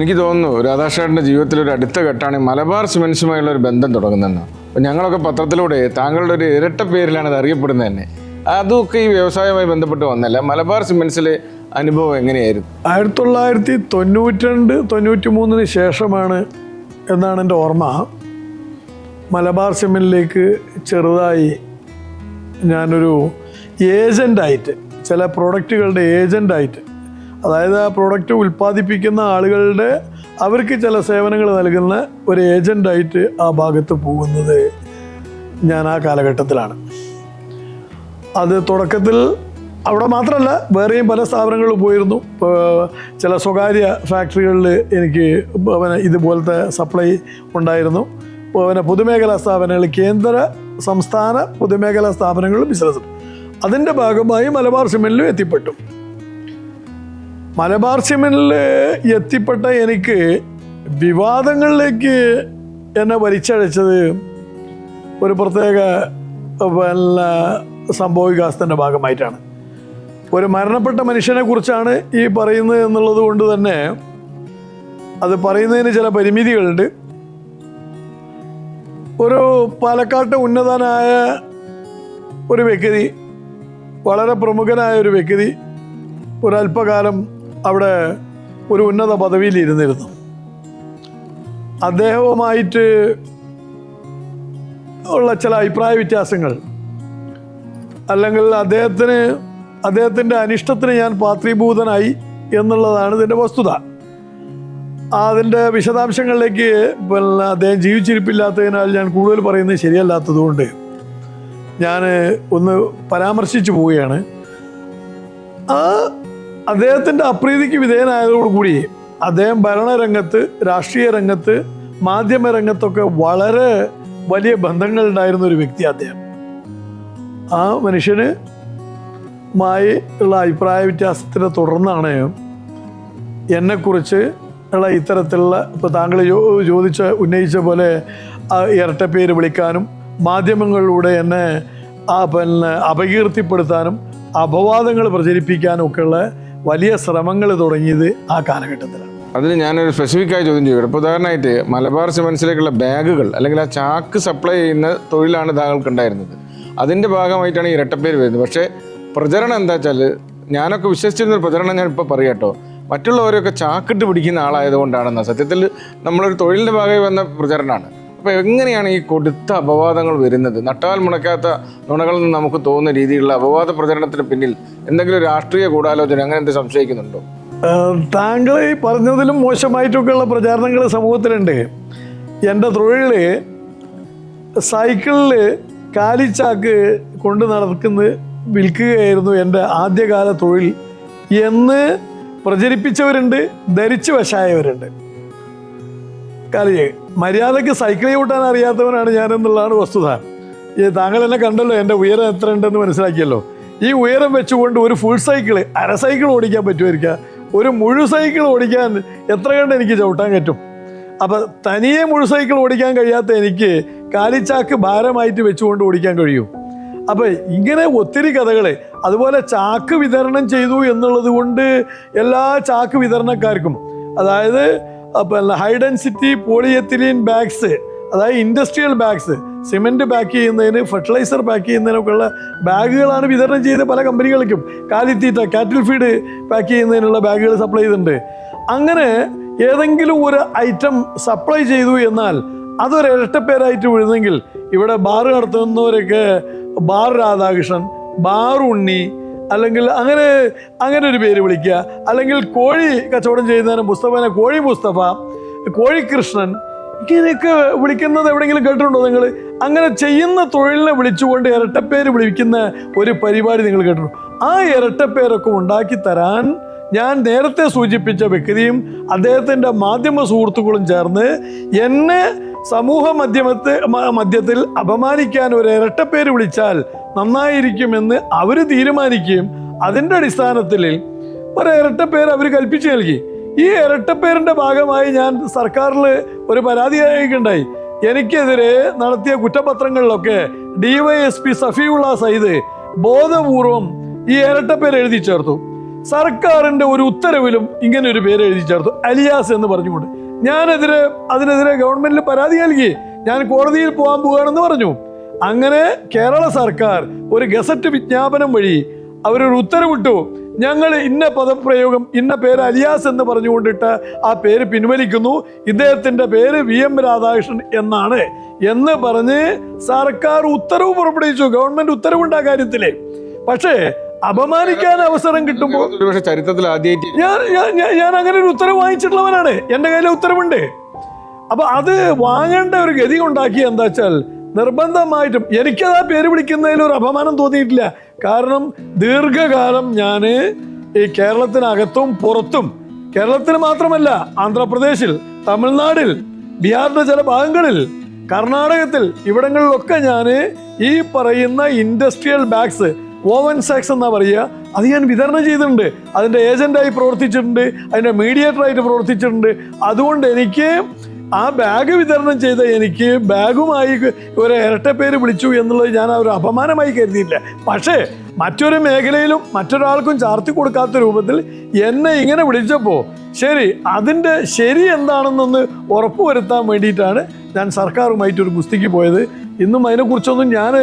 എനിക്ക് തോന്നുന്നു രാധാഷേട്ടന്റെ ജീവിതത്തിൽ ഒരു അടുത്ത ഘട്ടമാണ് മലബാർ സിമെൻസുമായുള്ള ഒരു ബന്ധം തുടങ്ങുന്നതെന്ന്. അപ്പം ഞങ്ങളൊക്കെ പത്രത്തിലൂടെ താങ്കളുടെ ഒരു ഇരട്ട പേരിലാണ് അത് അറിയപ്പെടുന്നത് തന്നെ. അതൊക്കെ ഈ വ്യവസായവുമായി ബന്ധപ്പെട്ട് വന്നല്ല. മലബാർ സിമെൻസിലെ അനുഭവം എങ്ങനെയായിരുന്നു? ആയിരത്തി തൊള്ളായിരത്തി തൊണ്ണൂറ്റി രണ്ട് തൊണ്ണൂറ്റി മൂന്നിന് ശേഷമാണ് എന്നാണ് എന്റെ ഓർമ്മ. മലബാർ സിമെന്റിലേക്ക് ചെറുതായി ഞാനൊരു ഏജന്റായിട്ട് ചില പ്രോഡക്റ്റുകളുടെ ഏജന്റായിട്ട് അതായത് ആ പ്രോഡക്റ്റ് ഉൽപ്പാദിപ്പിക്കുന്ന ആളുകളുടെ അവർക്ക് ചില സേവനങ്ങൾ നൽകുന്ന ഒരു ഏജന്റായിട്ട് ആ ഭാഗത്ത് പോകുന്നത് ഞാൻ ആ കാലഘട്ടത്തിലാണ്. അത് തുടക്കത്തിൽ അവിടെ മാത്രമല്ല വേറെയും പല സ്ഥാപനങ്ങളിൽ പോയിരുന്നു. ചില സ്വകാര്യ ഫാക്ടറികളിൽ എനിക്ക് പിന്നെ ഇതുപോലത്തെ സപ്ലൈ ഉണ്ടായിരുന്നു. പിന്നെ പൊതുമേഖലാ സ്ഥാപനങ്ങൾ കേന്ദ്ര സംസ്ഥാന പൊതുമേഖലാ സ്ഥാപനങ്ങളിൽ ബിസിനസ് അതിന്റെ ഭാഗമായി മലബാർ സിമെന്റിലും എത്തിപ്പെട്ടു. മലബാർ സിമനിൽ എത്തിപ്പെട്ട എനിക്ക് വിവാദങ്ങളിലേക്ക് എന്നെ വലിച്ചഴച്ചത് ഒരു പ്രത്യേക പിന്നെ സംഭവവികാസത്തിന്റെ ഭാഗമായിട്ടാണ്. ഒരു മരണപ്പെട്ട മനുഷ്യനെ കുറിച്ചാണ് ഈ പറയുന്നത് എന്നുള്ളത് കൊണ്ട് തന്നെ അത് പറയുന്നതിന് ചില പരിമിതികളുണ്ട്. ഒരു പാലക്കാട്ട് ഉന്നതനായ ഒരു വ്യക്തി വളരെ പ്രമുഖനായ ഒരു വ്യക്തി ഒരല്പകാലം അവിടെ ഒരു ഉന്നത പദവിയിൽ ഇരുന്നിരുന്നു അദ്ദേഹവുമായിട്ട് ഉള്ള ചില അഭിപ്രായ വ്യത്യാസങ്ങൾ. അല്ലെങ്കിൽ അദ്ദേഹത്തിന് അദ്ദേഹത്തിന്റെ അനിഷ്ടത്തിന് ഞാൻ പാത്രീഭൂതനായി എന്നുള്ളതാണ് ഇതിന്റെ വസ്തുത. അതിന്റെ വിശദാംശങ്ങളിലേക്ക് പിന്നെ അദ്ദേഹം ജീവിച്ചിരിപ്പില്ലാത്തതിനാൽ ഞാൻ കൂടുതൽ പറയുന്നത് ശരിയല്ലാത്തതുകൊണ്ട് ഞാൻ ഒന്ന് പരാമർശിച്ചു പോവുകയാണ്. ആ അദ്ദേഹത്തിന്റെ അപ്രീതിക്ക് വിധേയനായതോടുകൂടി അദ്ദേഹം ഭരണരംഗത്ത് രാഷ്ട്രീയ രംഗത്ത് മാധ്യമ രംഗത്തൊക്കെ വളരെ വലിയ ബന്ധങ്ങൾ ഉണ്ടായിരുന്ന ഒരു വ്യക്തി അദ്ദേഹം. ആ മനുഷ്യന് മായി ഉള്ള അഭിപ്രായ വ്യത്യാസത്തിനെ തുടർന്നാണ് എന്നെക്കുറിച്ച് ഉള്ള ഇത്തരത്തിലുള്ള ഇപ്പോൾ താങ്കൾ ചോദിച്ച ഉന്നയിച്ച പോലെ ഇരട്ടപ്പേര് വിളിക്കാനും മാധ്യമങ്ങളിലൂടെ എന്നെ പിന്നെ അപകീർത്തിപ്പെടുത്താനും അപവാദങ്ങൾ പ്രചരിപ്പിക്കാനും ഒക്കെയുള്ള വലിയ ശ്രമങ്ങൾ തുടങ്ങിയത് ആ കാലഘട്ടത്തിലാണ്. അതിന് ഞാനൊരു സ്പെസിഫിക് ആയി ചോദ്യം ചെയ്യുക ഇപ്പോൾ ഉദാഹരണമായിട്ട് മലബാർ സിമൻസിലേക്കുള്ള ബാഗുകൾ അല്ലെങ്കിൽ ആ ചാക്ക് സപ്ലൈ ചെയ്യുന്ന തൊഴിലാണ് താങ്കൾക്ക് ഉണ്ടായിരുന്നത് അതിന്റെ ഭാഗമായിട്ടാണ് ഈ ഇരട്ടപ്പേര് വരുന്നത്. പക്ഷേ പ്രചരണം എന്താ വെച്ചാൽ ഞാനൊക്കെ വിശ്വസിച്ചിരുന്ന ഒരു പ്രചരണം ഞാൻ ഇപ്പോൾ പറയാട്ടോ മറ്റുള്ളവരൊക്കെ ചാക്കിട്ട് പിടിക്കുന്ന ആളായതുകൊണ്ടാണെന്ന. സത്യത്തിൽ നമ്മളൊരു തൊഴിലിന്റെ ഭാഗമായി വന്ന പ്രചരണമാണ്. അപ്പോൾ എങ്ങനെയാണ് ഈ കൊടുത്ത അപവാദങ്ങൾ വരുന്നത്? നട്ടാൽ മുടക്കാത്ത നുണകളിൽ നിന്ന് നമുക്ക് തോന്നുന്ന രീതിയിലുള്ള അപവാദ പ്രചരണത്തിന് പിന്നിൽ എന്തെങ്കിലും രാഷ്ട്രീയ ഗൂഢാലോചന അങ്ങനെ എന്ത് സംശയിക്കുന്നുണ്ടോ? താങ്കൾ ഈ പറഞ്ഞതിലും മോശമായിട്ടൊക്കെയുള്ള പ്രചാരണങ്ങൾ സമൂഹത്തിലുണ്ട്. എന്റെ തൊഴിൽ സൈക്കിളിൽ കാലിച്ചാക്ക് കൊണ്ട് നടക്കുന്നത് വിൽക്കുകയായിരുന്നു എന്റെ ആദ്യകാല തൊഴിൽ എന്ന് പ്രചരിപ്പിച്ചവരുണ്ട് ധരിച്ചു വശായവരുണ്ട്. കാലി മര്യാദയ്ക്ക് സൈക്കിൾ ചവിട്ടാൻ അറിയാത്തവനാണ് ഞാൻ എന്നുള്ളതാണ് വസ്തുത. ഈ താങ്കൾ എന്നെ കണ്ടല്ലോ എന്റെ ഉയരം എത്ര ഉണ്ടെന്ന് മനസ്സിലാക്കിയല്ലോ. ഈ ഉയരം വെച്ചുകൊണ്ട് ഒരു ഫുൾ സൈക്കിൾ അര സൈക്കിൾ ഓടിക്കാൻ പറ്റുമായിരിക്കാം? ഒരു മുഴു സൈക്കിൾ ഓടിക്കാൻ എത്ര കണ്ട് എനിക്ക് ചവിട്ടാൻ പറ്റും? അപ്പം തനിയെ മുഴു സൈക്കിൾ ഓടിക്കാൻ കഴിയാത്ത എനിക്ക് കാലിച്ചാക്ക് ഭാരമായിട്ട് വെച്ചുകൊണ്ട് ഓടിക്കാൻ കഴിയും. അപ്പം ഇങ്ങനെ ഒത്തിരി കഥകൾ അതുപോലെ ചാക്ക് വിതരണം ചെയ്തു എന്നുള്ളത് കൊണ്ട് എല്ലാ ചാക്ക് വിതരണക്കാർക്കും അതായത് പിന്നെ ഹൈ ഡെൻസിറ്റി പോളിയെത്തിലീൻ ബാഗ്സ് അതായത് ഇൻഡസ്ട്രിയൽ ബാഗ്സ് സിമെന്റ് പാക്ക് ചെയ്യുന്നതിന് ഫെർട്ടിലൈസർ പാക്ക് ചെയ്യുന്നതിനൊക്കെ ഉള്ള ബാഗുകളാണ് വിതരണം ചെയ്ത പല കമ്പനികൾക്കും കാലിത്തീറ്റ കാറ്റിൽ ഫീഡ് പാക്ക് ചെയ്യുന്നതിനുള്ള ബാഗുകൾ സപ്ലൈ ചെയ്തിട്ടുണ്ട്. അങ്ങനെ ഏതെങ്കിലും ഒരു ഐറ്റം സപ്ലൈ ചെയ്തു എന്നാൽ അതൊരു ഇരട്ടപ്പേരായിട്ട് വിഴുന്നെങ്കിൽ ഇവിടെ ബാർ നടത്തുന്നവരൊക്കെ ബാർ രാധാകൃഷ്ണൻ ബാർ ഉണ്ണി അല്ലെങ്കിൽ അങ്ങനെ അങ്ങനെ ഒരു പേര് വിളിക്കുക. അല്ലെങ്കിൽ കോഴി കച്ചവടം ചെയ്യുന്നതിന് മുസ്തഫനെ കോഴി മുസ്തഫ കോഴികൃഷ്ണൻ ഇങ്ങനെയൊക്കെ വിളിക്കുന്നത് എവിടെയെങ്കിലും കേട്ടിട്ടുണ്ടോ നിങ്ങൾ? അങ്ങനെ ചെയ്യുന്ന തൊഴിലിനെ വിളിച്ചുകൊണ്ട് ഇരട്ടപ്പേര് വിളിക്കുന്ന ഒരു പരിപാടി നിങ്ങൾ കേട്ടിട്ടുണ്ടോ? ആ ഇരട്ടപ്പേരൊക്കെ ഉണ്ടാക്കി തരാൻ ഞാൻ നേരത്തെ സൂചിപ്പിച്ച വ്യക്തിയും അദ്ദേഹത്തിന്റെ മാധ്യമ സുഹൃത്തുക്കളും ചേർന്ന് എന്നെ സമൂഹ മധ്യമത്തെ മധ്യത്തിൽ അപമാനിക്കാൻ ഒരു ഇരട്ടപ്പേര് വിളിച്ചാൽ നന്നായിരിക്കുമെന്ന് അവർ തീരുമാനിക്കുകയും അതിന്റെ അടിസ്ഥാനത്തിൽ ഒരു ഇരട്ടപ്പേര് അവർ കൽപ്പിച്ചു നൽകി. ഈ ഇരട്ടപ്പേരിന്റെ ഭാഗമായി ഞാൻ സർക്കാരിൽ ഒരു പരാതി അയക്കുണ്ടായി എനിക്കെതിരെ നടത്തിയ കുറ്റപത്രങ്ങളിലൊക്കെ ഡിവൈഎസ്പി സഫീഉള്ള സയ്യിദ് ബോധപൂർവം ഈ ഇരട്ടപ്പേര് എഴുതി ചേർത്തു. സർക്കാരിന്റെ ഒരു ഉത്തരവിലും ഇങ്ങനെ ഒരു പേര് എഴുതി ചേർത്തു. അലിയാസ് എന്ന് പറഞ്ഞുകൊണ്ട്. ഞാനെതിരെ അതിനെതിരെ ഗവൺമെന്റിൽ പരാതി നൽകി. ഞാൻ കോടതിയിൽ പോകാൻ പോവുകയാണെന്ന് പറഞ്ഞു. അങ്ങനെ കേരള സർക്കാർ ഒരു ഗസറ്റ് വിജ്ഞാപനം വഴി അവരൊരു ഉത്തരവിട്ടു. ഞങ്ങൾ ഇന്ന പദപ്രയോഗം ഇന്ന പേര് അലിയാസ് എന്ന് പറഞ്ഞുകൊണ്ടിട്ട് ആ പേര് പിൻവലിക്കുന്നു. ഇദ്ദേഹത്തിന്റെ പേര് വി എം രാധാകൃഷ്ണൻ എന്നാണ് എന്ന് പറഞ്ഞ് സർക്കാർ ഉത്തരവ് പുറപ്പെടുവിച്ചു. ഗവൺമെന്റ് ഉത്തരവുണ്ട് ആ കാര്യത്തിൽ പക്ഷേ അപമാനിക്കാൻ അവസരം കിട്ടുമ്പോൾ ചരിത്രത്തിൽ ആദ്യമായിട്ട് ഞാൻ ഞാൻ- അങ്ങനെ ഒരു ഉത്തരവ് വാങ്ങിച്ചിട്ടുള്ളവനാണ്. എന്റെ കയ്യിലെ ഉത്തരവുണ്ട്. അപ്പൊ അത് വാങ്ങേണ്ട ഒരു ഗതി ഉണ്ടാക്കി എന്താ വെച്ചാൽ നിർബന്ധമായിട്ടും എനിക്കത് ആ പേര് വിളിക്കുന്നതിൽ ഒരു അപമാനം തോന്നിയിട്ടില്ല. കാരണം ദീർഘകാലം ഞാൻ ഈ കേരളത്തിനകത്തും പുറത്തും കേരളത്തിൽ മാത്രമല്ല ആന്ധ്രാപ്രദേശിൽ തമിഴ്നാടിൽ ബീഹാറിന്റെ ചില ഭാഗങ്ങളിൽ കർണാടകത്തിൽ ഇവിടങ്ങളിലൊക്കെ ഞാൻ ഈ പറയുന്ന ഇൻഡസ്ട്രിയൽ ബാഗ്സ് ഓവൻ സാക്സ് എന്നാ പറയുക. അത് ഞാൻ വിതരണം ചെയ്തിട്ടുണ്ട്. അതിന്റെ ഏജന്റായി പ്രവർത്തിച്ചിട്ടുണ്ട്. അതിന്റെ മീഡിയേറ്ററായിട്ട് പ്രവർത്തിച്ചിട്ടുണ്ട്. അതുകൊണ്ട് എനിക്ക് ആ ബാഗ് വിതരണം ചെയ്ത എനിക്ക് ബാഗുമായി ഒരു ഇരട്ടപ്പേര് വിളിച്ചു എന്നുള്ളത് ഞാൻ ഒരു അപമാനമായി കരുതിയില്ല. പക്ഷേ മറ്റൊരു മേഖലയിലും മറ്റൊരാൾക്കും ചാർത്തി കൊടുക്കാത്ത രൂപത്തിൽ എന്നെ ഇങ്ങനെ വിളിച്ചപ്പോൾ ശരി അതിന്റെ ശരി എന്താണെന്നൊന്ന് ഉറപ്പുവരുത്താൻ വേണ്ടിയിട്ടാണ് ഞാൻ സർക്കാരുമായിട്ട് ഒരു ഗുസ്തിക്ക് പോയത്. ഇന്നും അതിനെക്കുറിച്ചൊന്നും ഞാൻ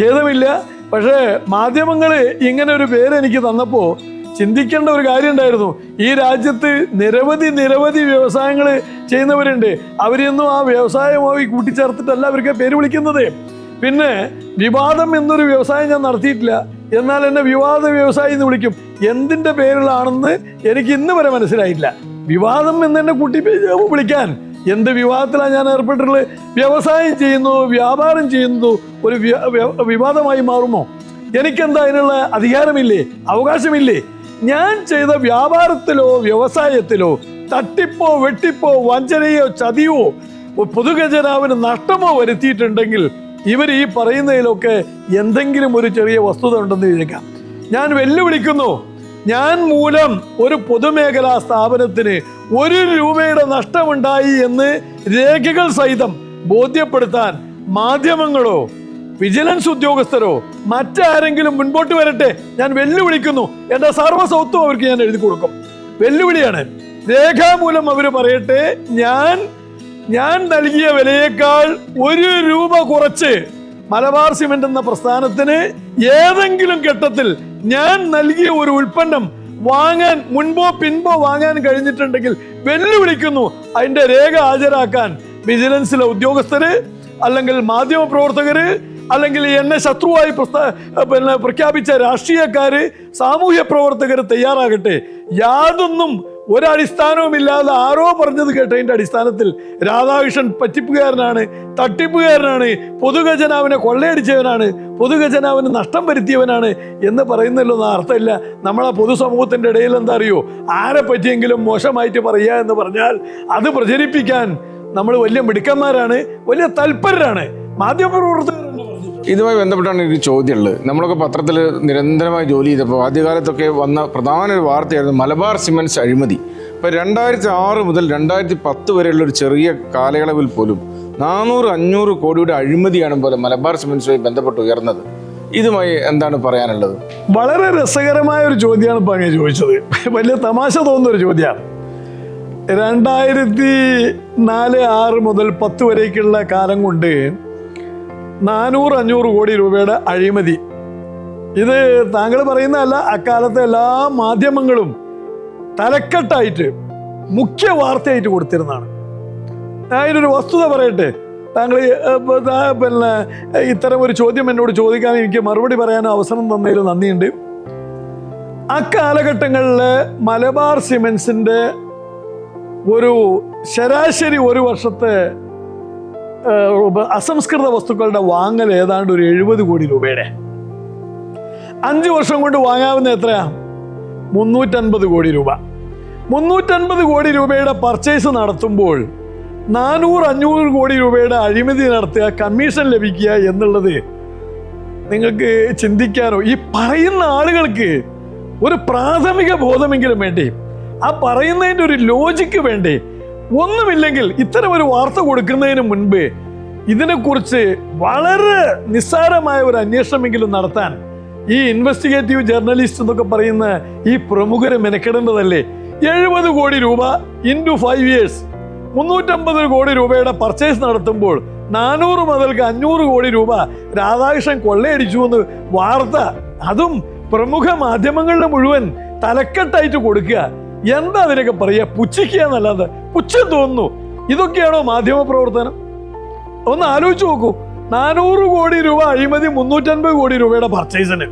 ഖേദമില്ല. പക്ഷേ മാധ്യമങ്ങൾ ഇങ്ങനെ ഒരു പേര് എനിക്ക് തന്നപ്പോൾ ചിന്തിക്കേണ്ട ഒരു കാര്യം ഉണ്ടായിരുന്നു ഈ രാജ്യത്ത് നിരവധി നിരവധി വ്യവസായങ്ങൾ ചെയ്യുന്നവരുണ്ട്. അവരെയൊന്നും ആ വ്യവസായമായി കൂട്ടിച്ചേർത്തിട്ടല്ല അവർക്ക് പേര് വിളിക്കുന്നത്. പിന്നെ വിവാദം എന്നൊരു വ്യവസായം ഞാൻ നടത്തിയിട്ടില്ല. എന്നാൽ എന്നെ വിവാദ വ്യവസായി എന്ന് വിളിക്കും. എന്തിന്റെ പേരിലാണെന്ന് എനിക്ക് ഇന്ന് വരെ മനസ്സിലായിട്ടില്ല വിവാദം എന്നെ കൂട്ടി വിളിക്കാൻ എന്ത് വിവാഹത്തിലാണ് ഞാൻ ഏർപ്പെട്ടിട്ടുള്ളത് വ്യവസായം ചെയ്യുന്നു വ്യാപാരം ചെയ്യുന്നു ഒരു വിവാദമായി മാറുമോ? എനിക്കെന്താ അതിനുള്ള അധികാരമില്ലേ? അവകാശമില്ലേ? ഞാൻ ചെയ്ത വ്യാപാരത്തിലോ വ്യവസായത്തിലോ തട്ടിപ്പോ വെട്ടിപ്പോ വഞ്ചനയോ ചതിയോ പൊതുഖജനാവിന് നഷ്ടമോ വരുത്തിയിട്ടുണ്ടെങ്കിൽ ഇവർ ഈ പറയുന്നതിലൊക്കെ എന്തെങ്കിലും ഒരു ചെറിയ വസ്തുത ഉണ്ടെന്ന് വിചാരിക്കാം. ഞാൻ വെല്ലുവിളിക്കുന്നു. ഞാൻ മൂലം ഒരു പൊതുമേഖലാ സ്ഥാപനത്തിന് ഒരു രൂപയുടെ നഷ്ടമുണ്ടായി എന്ന് രേഖകൾ സഹിതം ബോധ്യപ്പെടുത്താൻ മാധ്യമങ്ങളോ വിജിലൻസ് ഉദ്യോഗസ്ഥരോ മറ്റാരെങ്കിലും മുൻപോട്ട് വരട്ടെ ഞാൻ വെല്ലുവിളിക്കുന്നു. എന്റെ സർവസ്വത്വം അവർക്ക് ഞാൻ എഴുതി കൊടുക്കും. വെല്ലുവിളിയാണ് രേഖാമൂലം അവർ പറയട്ടെ ഞാൻ ഞാൻ നൽകിയ വിലയേക്കാൾ ഒരു രൂപ കുറച്ച് മലബാർ സിമെന്റ് എന്ന പ്രസ്ഥാനത്തിന് ഏതെങ്കിലും ഘട്ടത്തിൽ ഞാൻ നൽകിയ ഒരു ഉൽപ്പന്നം വാങ്ങാൻ മുൻപോ പിൻപോ വാങ്ങാൻ കഴിഞ്ഞിട്ടുണ്ടെങ്കിൽ വെല്ലുവിളിക്കുന്നു അതിന്റെ രേഖ ഹാജരാക്കാൻ. വിജിലൻസിലെ ഉദ്യോഗസ്ഥര് അല്ലെങ്കിൽ മാധ്യമ പ്രവർത്തകര് അല്ലെങ്കിൽ എന്നെ ശത്രുവായി പ്രസ്താ പ്രഖ്യാപിച്ച രാഷ്ട്രീയക്കാര് സാമൂഹ്യ പ്രവർത്തകർ തയ്യാറാകട്ടെ. യാതൊന്നും ഒരടിസ്ഥാനവുമില്ലാതെ ആരോ പറഞ്ഞത് കേട്ടതിന്റെ അടിസ്ഥാനത്തിൽ രാധാകൃഷ്ണൻ പറ്റിപ്പുകാരനാണ് തട്ടിപ്പുകാരനാണ് പൊതുഖജനാവിനെ കൊള്ളയടിച്ചവനാണ് പൊതുഖജനാവിന് നഷ്ടം വരുത്തിയവനാണ് എന്ന് പറയുന്നതിലൊന്നും അർത്ഥമില്ല. നമ്മളെ പൊതുസമൂഹത്തിന്റെ ഇടയിൽ എന്താ അറിയോ? ആരെ പറ്റിയെങ്കിലും മോശമായിട്ട് പറയുക എന്ന് പറഞ്ഞാൽ അത് പ്രചരിപ്പിക്കാൻ നമ്മൾ വലിയ മിടുക്കന്മാരാണ് വലിയ തൽപരരാണ് മാധ്യമപ്രവർത്തകരുണ്ട് ഇതുമായി ബന്ധപ്പെട്ടാണ് ഒരു ചോദ്യമുള്ളത്. നമ്മളൊക്കെ പത്രത്തിൽ നിരന്തരമായി ജോലി ചെയ്തപ്പോൾ ആദ്യകാലത്തൊക്കെ വന്ന പ്രധാന ഒരു വാർത്തയായിരുന്നു മലബാർ സിമൻസ് അഴിമതി. ഇപ്പോൾ രണ്ടായിരത്തി ആറ് മുതൽ രണ്ടായിരത്തി പത്ത് വരെയുള്ള ഒരു ചെറിയ കാലയളവിൽ പോലും നാനൂറ് അഞ്ഞൂറ് കോടിയുടെ അഴിമതിയാണ് പോലെ മലബാർ സിമൻസുമായി ബന്ധപ്പെട്ട് ഉയർന്നത്. ഇതുമായി എന്താണ് പറയാനുള്ളത്? വളരെ രസകരമായ ഒരു ചോദ്യമാണ് ഇപ്പൊ അങ്ങനെ ചോദിച്ചത്. വലിയ തമാശ തോന്നുന്ന ഒരു ചോദ്യമാണ്. രണ്ടായിരത്തി നാല് ആറ് മുതൽ പത്ത് വരേക്കുള്ള കാലം കൊണ്ട് നാനൂറ് അഞ്ഞൂറ് കോടി രൂപയുടെ അഴിമതി. ഇത് താങ്കൾ പറയുന്നതല്ല അക്കാലത്തെ എല്ലാ മാധ്യമങ്ങളും തലക്കെട്ടായിട്ട് മുഖ്യ വാർത്തയായിട്ട് കൊടുത്തിരുന്നതാണ്. അതിനൊരു വസ്തുത പറയട്ടെ. താങ്കൾ പിന്നെ ഇത്തരം ഒരു ചോദ്യം എന്നോട് ചോദിക്കാൻ എനിക്ക് മറുപടി പറയാൻ അവസരം തന്നതിൽ നന്ദിയുണ്ട്. അക്കാലഘട്ടങ്ങളിൽ മലബാർ സിമെൻസിന്റെ ഒരു ശരാശരി ഒരു വർഷത്തെ അസംസ്കൃത വസ്തുക്കളുടെ വാങ്ങൽ ഏതാണ്ട് ഒരു എഴുപത് കോടി രൂപയുടെ. അഞ്ച് വർഷം കൊണ്ട് വാങ്ങാവുന്ന എത്രയാ? മുന്നൂറ്റൻപത് കോടി രൂപ. മുന്നൂറ്റൻപത് കോടി രൂപയുടെ പർച്ചേസ് നടത്തുമ്പോൾ നാനൂറ് അഞ്ഞൂറ് കോടി രൂപയുടെ അഴിമതി നടത്തുക കമ്മീഷൻ ലഭിക്കുക എന്നുള്ളത് നിങ്ങൾക്ക് ചിന്തിക്കാനോ? ഈ പറയുന്ന ആളുകൾക്ക് ഒരു പ്രാഥമിക ബോധമെങ്കിലും വേണ്ടേ? ആ പറയുന്നതിന്റെ ഒരു ലോജിക്ക് വേണ്ടേ? ഒന്നുമില്ലെങ്കിൽ ഇത്തരം ഒരു വാർത്ത കൊടുക്കുന്നതിന് മുൻപ് ഇതിനെക്കുറിച്ച് വളരെ നിസ്സാരമായ ഒരു അന്വേഷണമെങ്കിലും നടത്താൻ ഈ ഇൻവെസ്റ്റിഗേറ്റീവ് ജേർണലിസ്റ്റ് എന്നൊക്കെ പറയുന്ന ഈ പ്രമുഖരെ മെനക്കെടേണ്ടതല്ലേ? എഴുപത് കോടി രൂപ ഇൻ ടു ഫൈവ് ഇയേഴ്സ് മുന്നൂറ്റമ്പത് കോടി രൂപയുടെ പർച്ചേസ് നടത്തുമ്പോൾ നാനൂറ് മുതൽക്ക് അഞ്ഞൂറ് കോടി രൂപ രാധാകൃഷ്ണൻ കൊള്ളയടിച്ചു എന്ന് വാർത്ത. അതും പ്രമുഖ മാധ്യമങ്ങളുടെ മുഴുവൻ തലക്കെട്ടായിട്ട് കൊടുക്കുക. എന്താ അതിനൊക്കെ പറയുക? പുച്ഛിക്കുക എന്നല്ലാതെ പുച്ഛം തോന്നുന്നു. ഇതൊക്കെയാണോ മാധ്യമ പ്രവർത്തനം? ഒന്ന് ആലോചിച്ച് നോക്കൂ. നാനൂറ് കോടി രൂപ അഴിമതി മുന്നൂറ്റൻപത് കോടി രൂപയുടെ പർച്ചേസിന്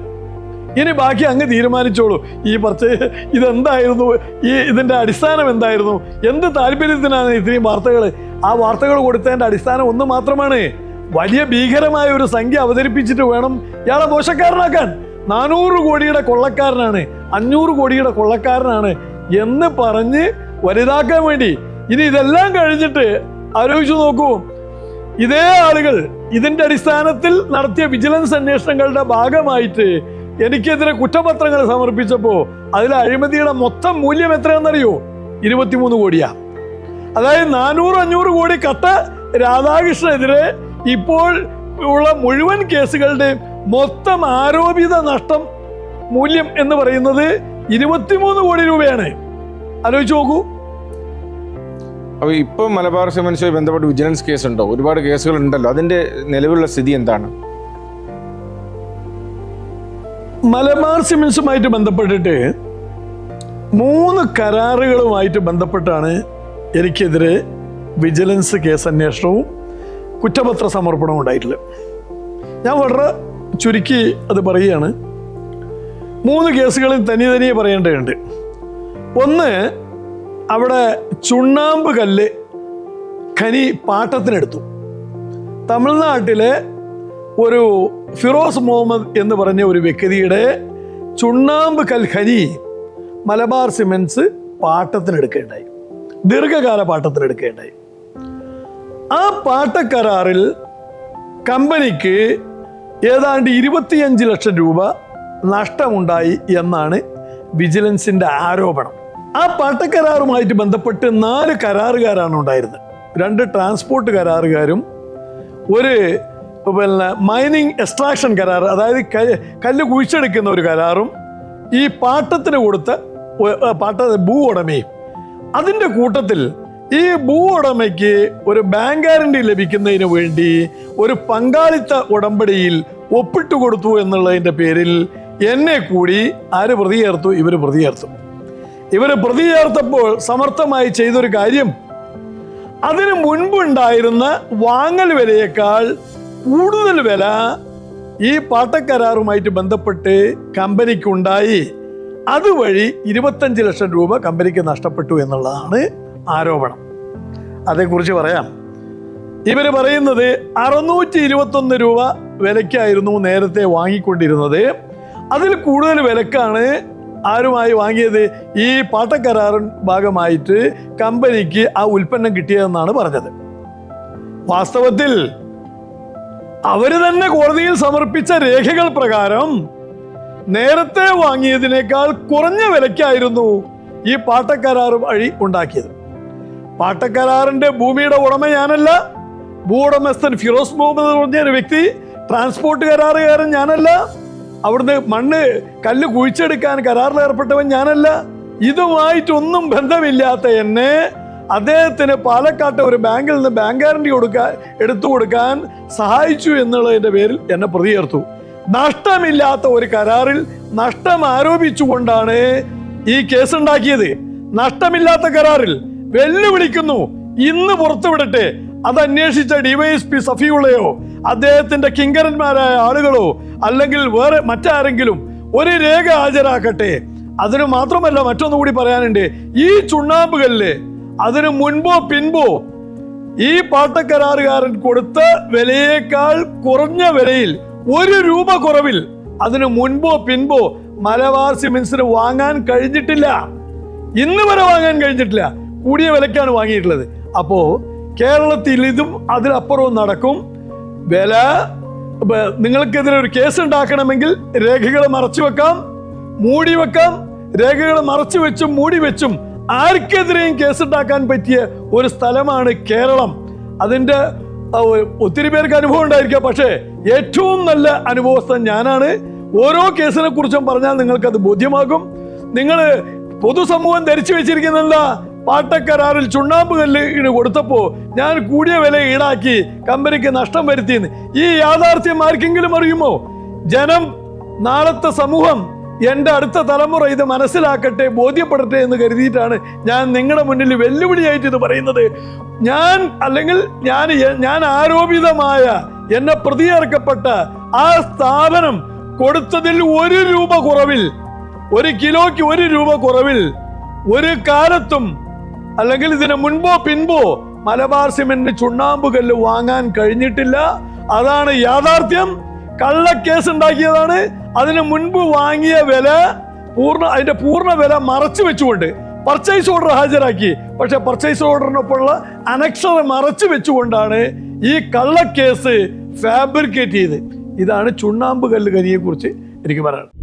ഇനി ബാക്കി അങ്ങ് തീരുമാനിച്ചോളൂ. ഈ പർച്ചേസ് ഇതെന്തായിരുന്നു? ഈ ഇതിന്റെ അടിസ്ഥാനം എന്തായിരുന്നു? എന്ത് താല്പര്യത്തിനാണ് ഇത്രയും വാർത്തകൾ ആ വാർത്തകൾ കൊടുത്തതിന്റെ അടിസ്ഥാനം ഒന്ന് മാത്രമാണ്. വലിയ ഭീകരമായ ഒരു സംഖ്യ അവതരിപ്പിച്ചിട്ട് വേണം ഇയാളെ മോശക്കാരനാക്കാൻ. നാനൂറ് കോടിയുടെ കൊള്ളക്കാരനാണ്. അഞ്ഞൂറ് കോടിയുടെ കൊള്ളക്കാരനാണ് എന്ന് പറഞ്ഞ് വലുതാക്കാൻ വേണ്ടി. ഇനി ഇതെല്ലാം കഴിഞ്ഞിട്ട് ആലോചിച്ചു നോക്കൂ. ഇതേ ആളുകൾ ഇതിന്റെ അടിസ്ഥാനത്തിൽ നടത്തിയ വിജിലൻസ് അന്വേഷണങ്ങളുടെ ഭാഗമായിട്ട് എനിക്കെതിരെ കുറ്റപത്രങ്ങൾ സമർപ്പിച്ചപ്പോൾ അതിൽ അഴിമതിയുടെ മൊത്തം മൂല്യം എത്രയാണെന്നറിയോ? ഇരുപത്തിമൂന്ന് കോടിയാ. അതായത് നാനൂറ് അഞ്ഞൂറ് കോടി കട്ട രാധാകൃഷ്ണനെതിരെ ഇപ്പോൾ ഉള്ള മുഴുവൻ കേസുകളുടെ മൊത്തം ആരോപിത നഷ്ടം മൂല്യം എന്ന് പറയുന്നത് ഇരുപത്തിമൂന്ന് കോടി രൂപയാണ്. ആലോചിച്ച് നോക്കൂ. അപ്പോൾ ഇപ്പൊ മലബാർ സിമൻസുമായി ബന്ധപ്പെട്ട് വിജിലൻസ് കേസ് ഉണ്ടോ ഒരുപാട് കേസുകൾ ഉണ്ടല്ലോ അതിന്റെ നിലവിലുള്ള സ്ഥിതി എന്താണ്? മലബാർ സിമൻസുമായിട്ട് ബന്ധപ്പെട്ടിട്ട് മൂന്ന് കരാറുകളുമായിട്ട് ബന്ധപ്പെട്ടാണ് എനിക്കെതിരെ വിജിലൻസ് കേസ് അന്വേഷണവും കുറ്റപത്ര സമർപ്പണവും ഉണ്ടായിട്ടുള്ളത്. ഞാൻ വളരെ ചുരുക്കി അത് പറയുകയാണ്. മൂന്ന് കേസുകളിൽ തനി തനിയെ പറയേണ്ടതുണ്ട്. ഒന്ന് അവിടെ ചുണ്ണാമ്പ് കല്ല് ഖനി പാട്ടത്തിനെടുത്തു. തമിഴ്നാട്ടിലെ ഒരു ഫിറോസ് മുഹമ്മദ് എന്ന് പറഞ്ഞ ഒരു വ്യക്തിയുടെ ചുണ്ണാമ്പ് കൽ ഖനി മലബാർ സിമെന്റ്സ് പാട്ടത്തിനെടുക്കുകയുണ്ടായി. ദീർഘകാല പാട്ടത്തിനെടുക്കുകയുണ്ടായി. ആ പാട്ടക്കരാറിൽ കമ്പനിക്ക് ഏതാണ്ട് ഇരുപത്തിയഞ്ച് ലക്ഷം രൂപ നഷ്ടമുണ്ടായി എന്നാണ് വിജിലൻസിന്റെ ആരോപണം. ആ പാട്ടക്കരാറുമായിട്ട് ബന്ധപ്പെട്ട് നാല് കരാറുകാരാണ് ഉണ്ടായിരുന്നത്. രണ്ട് ട്രാൻസ്പോർട്ട് കരാറുകാരും ഒരു പിന്നെ മൈനിങ് എക്സ്ട്രാക്ഷൻ കരാർ അതായത് കല്ല് കുഴിച്ചെടുക്കുന്ന ഒരു കരാറും ഈ പാട്ടത്തിന് കൊടുത്ത പാട്ട ഭൂ ഉടമയും. അതിന്റെ കൂട്ടത്തിൽ ഈ ഭൂ ഉടമയ്ക്ക് ഒരു ബാങ്ക് ഗ്യാരണ്ടി ലഭിക്കുന്നതിന് വേണ്ടി ഒരു പങ്കാളിത്ത ഉടമ്പടിയിൽ ഒപ്പിട്ട് കൊടുത്തു എന്നുള്ളതിന്റെ പേരിൽ എന്നെ കൂടി ആര് പ്രതി ചേർത്തു ഇവർ പ്രതി ചേർത്തു ഇവർ പ്രതി ചേർത്തപ്പോൾ സമർത്ഥമായി ചെയ്തൊരു കാര്യം. അതിനു മുൻപുണ്ടായിരുന്ന വാങ്ങൽ വിലയേക്കാൾ കൂടുതൽ വില ഈ പാട്ടക്കരാറുമായിട്ട് ബന്ധപ്പെട്ട് കമ്പനിക്കുണ്ടായി. അതുവഴി ഇരുപത്തഞ്ച് ലക്ഷം രൂപ കമ്പനിക്ക് നഷ്ടപ്പെട്ടു എന്നുള്ളതാണ് ആരോപണം. അതേക്കുറിച്ച് പറയാം. ഇവർ പറയുന്നത് അറുന്നൂറ്റി ഇരുപത്തൊന്ന് രൂപ വിലയ്ക്കായിരുന്നു നേരത്തെ വാങ്ങിക്കൊണ്ടിരുന്നത്. അതിൽ കൂടുതൽ വിലക്കാണ് ആരുമായി വാങ്ങിയത്? ഈ പാട്ടക്കരാറിൻ ഭാഗമായിട്ട് കമ്പനിക്ക് ആ ഉൽപ്പന്നം കിട്ടിയതെന്നാണ് പറഞ്ഞത്. വാസ്തവത്തിൽ അവർ തന്നെ കോടതിയിൽ സമർപ്പിച്ച രേഖകൾ പ്രകാരം നേരത്തെ വാങ്ങിയതിനേക്കാൾ കുറഞ്ഞ വിലയ്ക്കായിരുന്നു ഈ പാട്ടക്കരാർ വഴി ഉണ്ടാക്കിയത്. പാട്ടക്കരാറിന്റെ ഭൂമിയുടെ ഉടമ ഞാനല്ല. ഭൂ ഉടമസ്ഥൻ ഫിറോസ് മുഹമ്മദ് എന്ന് പറഞ്ഞ ഒരു വ്യക്തി ട്രാൻസ്പോർട്ട് കരാറുകാരൻ ഞാനല്ല. അവിടുന്ന് മണ്ണ് കല്ല് കുഴിച്ചെടുക്കാൻ കരാറിൽ ഏർപ്പെട്ടവൻ ഞാനല്ല. ഇതുമായിട്ടൊന്നും ബന്ധമില്ലാത്ത എന്നെ അദ്ദേഹത്തിന് പാലക്കാട്ടെ ഒരു ബാങ്കിൽ നിന്ന് ബാങ്ക് ഗ്യാരണ്ടി കൊടുക്കാൻ എടുത്തു കൊടുക്കാൻ സഹായിച്ചു എന്നുള്ളതിന്റെ പേരിൽ എന്നെ പ്രതി ചേർത്തു നഷ്ടമില്ലാത്ത ഒരു കരാറിൽ നഷ്ടം ആരോപിച്ചുകൊണ്ടാണ് ഈ കേസ് ഉണ്ടാക്കിയത് നഷ്ടമില്ലാത്ത കരാറിൽ വെല്ലുവിളിക്കുന്നു. ഇന്ന് പുറത്തുവിടട്ടെ അത് അന്വേഷിച്ച ഡിവൈഎസ്പി സഫിയുള്ളയോ അദ്ദേഹത്തിന്റെ കിങ്കരന്മാരായ ആളുകളോ അല്ലെങ്കിൽ വേറെ മറ്റാരെങ്കിലും ഒരു രേഖ ഹാജരാക്കട്ടെ. അതിന് മാത്രമല്ല മറ്റൊന്നും കൂടി പറയാനുണ്ട്. ഈ ചുണ്ണാമ്പുകളിൽ അതിന് മുൻപോ പിൻപോ ഈ പാട്ടക്കരാറുകാരൻ കൊടുത്ത വിലയേക്കാൾ കുറഞ്ഞ വിലയിൽ ഒരു രൂപ കുറവിൽ അതിന് മുൻപോ പിൻപോ മലബാർ സിമെന്റ്സിന് വാങ്ങാൻ കഴിഞ്ഞിട്ടില്ല. ഇന്ന് വരെ വാങ്ങാൻ കഴിഞ്ഞിട്ടില്ല. കൂടിയ വിലക്കാണ് വാങ്ങിയിട്ടുള്ളത്. അപ്പോ കേരളത്തിൽ ഇതും അതിലപ്പുറവും നടക്കും. വില നിങ്ങൾക്കെതിരെ ഒരു കേസ് ഉണ്ടാക്കണമെങ്കിൽ രേഖകൾ മറച്ചു വെക്കാം മൂടി വെക്കാം. രേഖകൾ മറച്ചു വെച്ചും മൂടി വെച്ചും ആർക്കെതിരെയും കേസ് ഉണ്ടാക്കാൻ പറ്റിയ ഒരു സ്ഥലമാണ് കേരളം. അതിന്റെ ഒത്തിരി പേർക്ക് അനുഭവം ഉണ്ടായിരിക്കാം. പക്ഷേ ഏറ്റവും നല്ല അനുഭവസ്ഥ ഞാനാണ്. ഓരോ കേസിനെ കുറിച്ചും പറഞ്ഞാൽ നിങ്ങൾക്കത് ബോധ്യമാകും. നിങ്ങൾ പൊതുസമൂഹം ധരിച്ചു വെച്ചിരിക്കുന്നല്ല പാട്ടക്കരാറിൽ ചുണ്ണാമ്പ് കല്ല് കൊടുത്തപ്പോ ഞാൻ കൂടിയ വില ഈടാക്കി കമ്പനിക്ക് നഷ്ടം വരുത്തിയെന്ന്. ഈ യാഥാർത്ഥ്യം ആർക്കെങ്കിലും അറിയുമോ? ജനം നാളത്തെ സമൂഹം എന്റെ അടുത്ത തലമുറ ഇത് മനസ്സിലാക്കട്ടെ ബോധ്യപ്പെടട്ടെ എന്ന് കരുതിയിട്ടാണ് ഞാൻ നിങ്ങളുടെ മുന്നിൽ വെല്ലുവിളിയായിട്ട് ഇത് പറയുന്നത്. ഞാൻ അല്ലെങ്കിൽ ഞാൻ ഞാൻ ആരോപിതമായ എന്നെ പ്രതിയേർക്കപ്പെട്ട ആ സ്ഥാപനം കൊടുത്തതിൽ ഒരു രൂപ കുറവിൽ ഒരു കിലോയ്ക്ക് ഒരു രൂപ കുറവിൽ ഒരു കാലത്തും അല്ലെങ്കിൽ ഇതിന് മുൻപോ പിൻപോ മലബാർ സിമെന്റിന് ചുണ്ണാമ്പുകല്ല് വാങ്ങാൻ കഴിഞ്ഞിട്ടില്ല. അതാണ് യാഥാർത്ഥ്യം. കള്ളക്കേസ് ഉണ്ടാക്കിയതാണ് അതിന് മുൻപ് വാങ്ങിയ വില പൂർണ അതിന്റെ പൂർണ വില മറച്ചു വെച്ചുകൊണ്ട് പർച്ചേസ് ഓർഡർ ഹാജരാക്കി. പക്ഷെ പർച്ചേസ് ഓർഡറിനൊപ്പമുള്ള അനക്ഷര മറച്ചു വെച്ചുകൊണ്ടാണ് ഈ കള്ളക്കേസ് ഫാബ്രിക്കേറ്റ് ചെയ്ത്. ഇതാണ് ചുണ്ണാമ്പ് കല്ല് കുറിച്ച് എനിക്ക് പറയാനുള്ളത്.